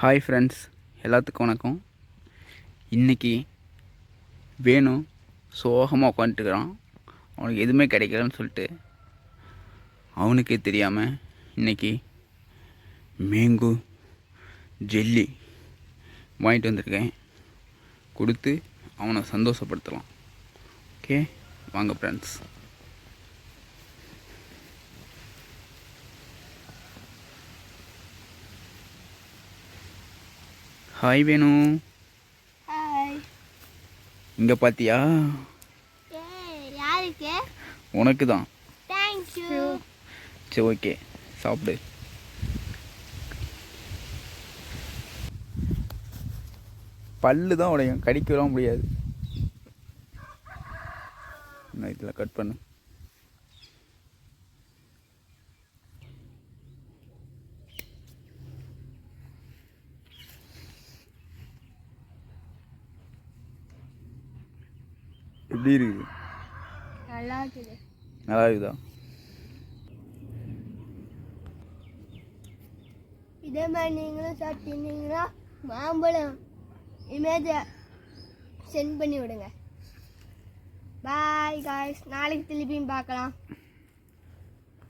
Hi friends எல்லாத்துக்கும் வணக்கம். இன்றைக்கி வேணும் சோகமாக உட்காந்துட்டுக்கிறான் அவனுக்கு எதுவுமே கிடைக்கலன்னு சொல்லிட்டு அவனுக்கே தெரியாமல் இன்னைக்கு மேங்கோ ஜெல்லி வாங்கிட்டு வந்திருக்கேன். கொடுத்து அவனை சந்தோஷப்படுத்தலாம். ஓகே வாங்க ஃப்ரெண்ட்ஸ் ஹாய் வேணு இங்கே யாருக்கு? உனக்கு தான் தேங்க்யூ சரி ஓகே. சாப்பிடு. பல்லு தான் உடையும். கடிக்கலாம் முடியாது. நான் இதில் கட் பண்ணு. எப்படி இருக்குது? நல்லா இருக்குது நல்லா இருக்குதா இதே மாதிரி நீங்களும் சாப்பிட்டீங்கன்னா மாம்பழம் இமேஜை சென்ட் பண்ணி விடுங்க. பாய் காய்ஸ் நாளைக்கு திருப்பியும் பார்க்கலாம்.